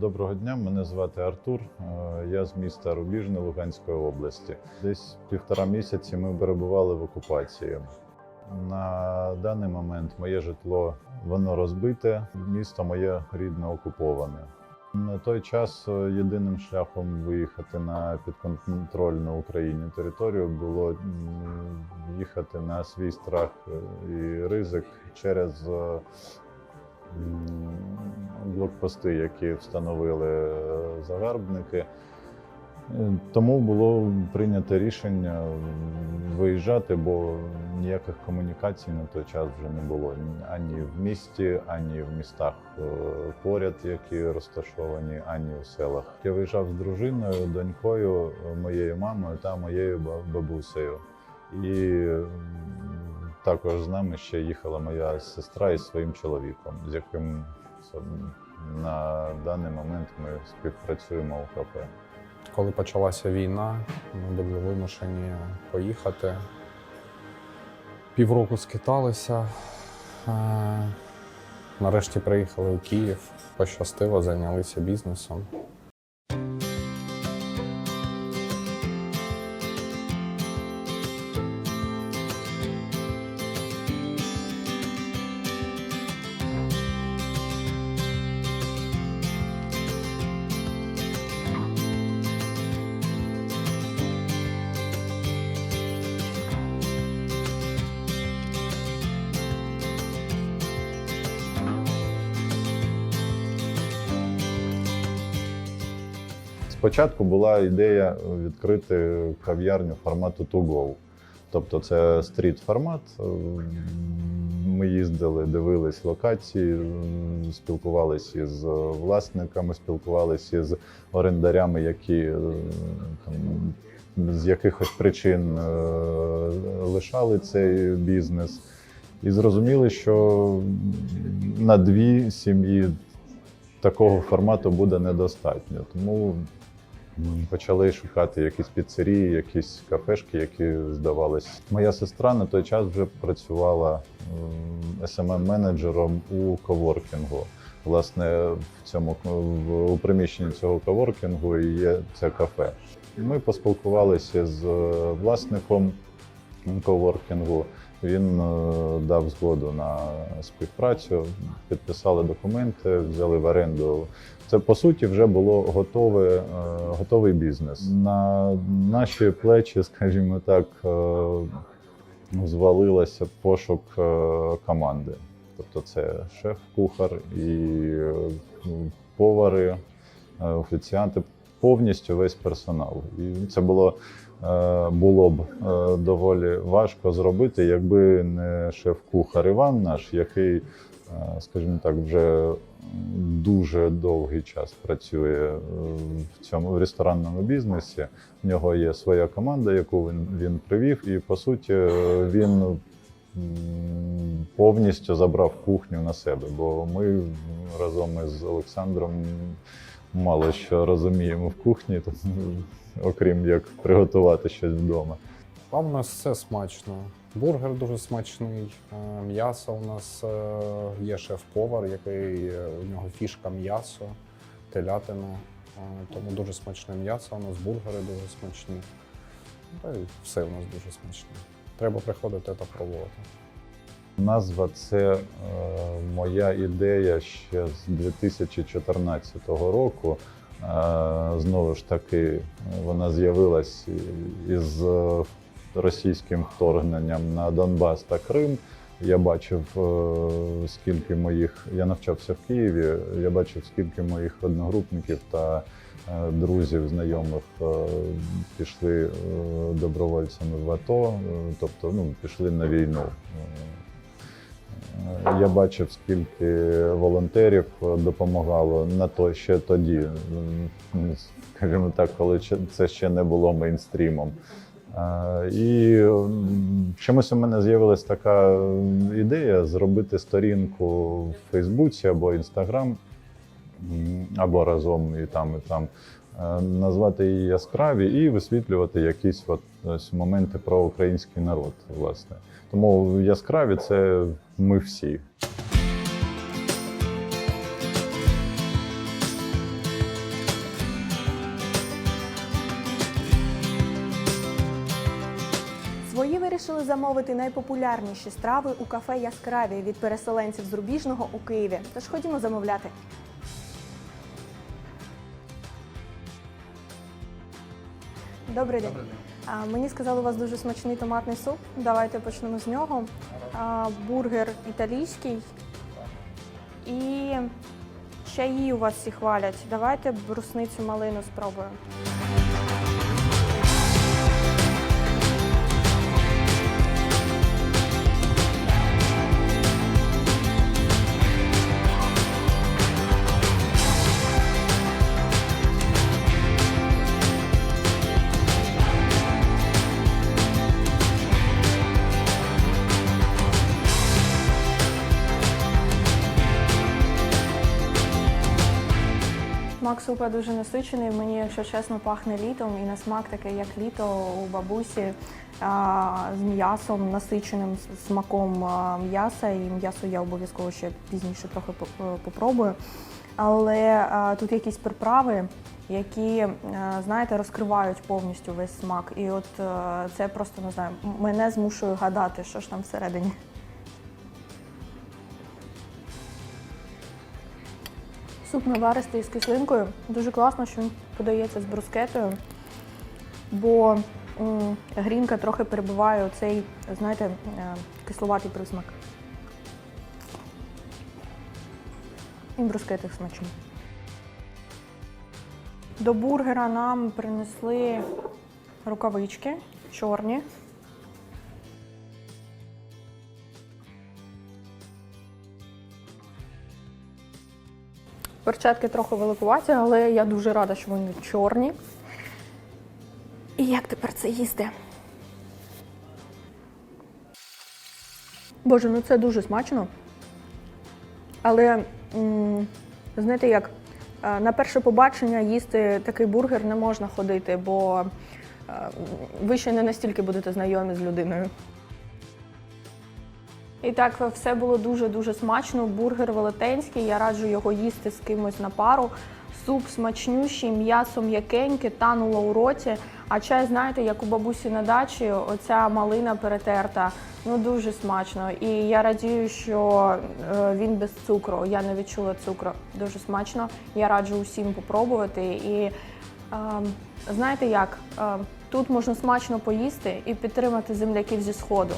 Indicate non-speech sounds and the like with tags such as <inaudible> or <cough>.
Доброго дня, мене звати Артур. Е, Я з міста Рубіжне Луганської області. Десь півтора місяці ми перебували в окупації. На даний момент моє житло воно розбите, місто моє рідне окуповане. На той час е, єдиним шляхом виїхати на підконтрольну Україні територію було їхати на свій страх е, і ризик через блокпости, які встановили е, загарбники. Е, Тому було прийнято рішення виїжджати, бо ніяких комунікацій на той час вже не було ані в місті, ані в містах е, поряд, які розташовані, ані в селах. Я виїжджав з дружиною, донькою, моєю мамою та моєю бабусею. І також з нами ще їхала моя сестра із своїм чоловіком, з яким на даний момент ми співпрацюємо у кафе. Коли почалася війна, ми були вимушені поїхати. Півроку скиталися. Е, Нарешті приїхали у Київ, пощастило, зайнялися бізнесом. Спочатку була ідея відкрити кав'ярню формату to. Тобто це стріт формат. Ми їздили, дивились локації, спілкувалися із власниками, спілкувалися з орендарями, які е, там, з якихось причин е, лишали цей бізнес. І зрозуміли, що на дві сім'ї такого формату буде недостатньо. Тому почали шукати якісь піцерії, якісь кафешки, які здавались. Моя сестра на той час вже працювала smm менеджером у коворкінгу. Власне, в цьому в, у приміщенні цього коворкінгу є це кафе. Ми поспілкувалися з е, власником коворкінгу. Він е, дав згоду на співпрацю, підписали документи, взяли в оренду. Це по суті вже було готове, е, готовий бізнес. На наші плечі, <laughs> скажімо так, е, звалився пошук команди. Тобто це шеф-кухар і повари, офіціанти, повністю весь персонал. І це було було б е, доволі важко зробити, якби не шеф-кухар Іван наш, який, е, скажімо так, вже дуже довгий час працює е, в цьому в ресторанному бізнесі. В нього є своя команда, яку він, він привів, і по суті е, він повністю забрав кухню на себе, бо ми разом із Олександром мало що розуміємо в кухні, тому, окрім як приготувати щось вдома. А у нас все смачно. Бургер дуже смачний, е, м'ясо у нас е, є шеф-повар, який е, у нього фішка м'ясо, телятина. Тому дуже смачне м'ясо, у нас бургери дуже смачні. Та й все у нас дуже смачне. Треба приходити та пробувати. Назва це е, моя ідея ще з 2014 року. Е, знову ж таки, вона з'явилась із російським вторгненням на Донбас та Крим. Я бачив, е, скільки моїх я навчався в Києві. Я бачив, скільки моїх одногрупників та друзів, знайомих пішли добровольцями в АТО, тобто ну, пішли на війну. Я бачив, скільки волонтерів допомагало на то ще тоді, скажімо так, коли це ще не було мейнстрімом. І чомусь у мене з'явилась така ідея зробити сторінку в Фейсбуці або Інстаграм, або разом і там, і там. Е, назвати її яскраві і висвітлювати якісь от ось моменти про український народ. Власне, тому яскраві це ми всі. Свої вирішили замовити найпопулярніші страви у кафе Яскраві від переселенців з Рубіжного у Києві. Тож ходімо замовляти. Добрий день. А, мені сказали, у вас дуже смачний томатний суп. Давайте почнемо з нього. А, бургер італійський. І чаї у вас всі хвалять. Давайте брусницю малину спробуємо. Смак супа дуже насичений. Мені, якщо чесно, пахне літом і на смак такий, як літо у бабусі а, з м'ясом, насиченим смаком а, м'яса. І м'ясо я обов'язково ще пізніше трохи попробую. Але а, тут якісь приправи, які, е, знаєте, розкривають повністю весь смак. І от е, це просто не знаю, мене змушує гадати, що ж там всередині. Суп наваристий з кислинкою. Дуже класно, що він подається з брускетою, бо грінка трохи перебиває оцей, знаєте, е, кисловатий присмак. І брускети смачні. До бургера нам принесли рукавички чорні. Перчатки трохи великуваті, але я дуже рада, що вони чорні. І як тепер це їсти? Боже, ну це дуже смачно. Але знаєте як, е, на перше побачення їсти такий бургер не можна ходити, бо е, ви ще не настільки будете знайомі з людиною. І так все було дуже-дуже смачно. Бургер велетенський. Я раджу його їсти з кимось на пару. Суп смачнющий, м'ясо м'якеньке, тануло у роті. А чай, знаєте, як у бабусі на дачі, оця малина перетерта. Ну дуже смачно. І я радію, що е, він без цукру. Я не відчула цукру. Дуже смачно. Я раджу усім попробувати. І е, знаєте як? Е, тут можна смачно поїсти і підтримати земляків зі сходу.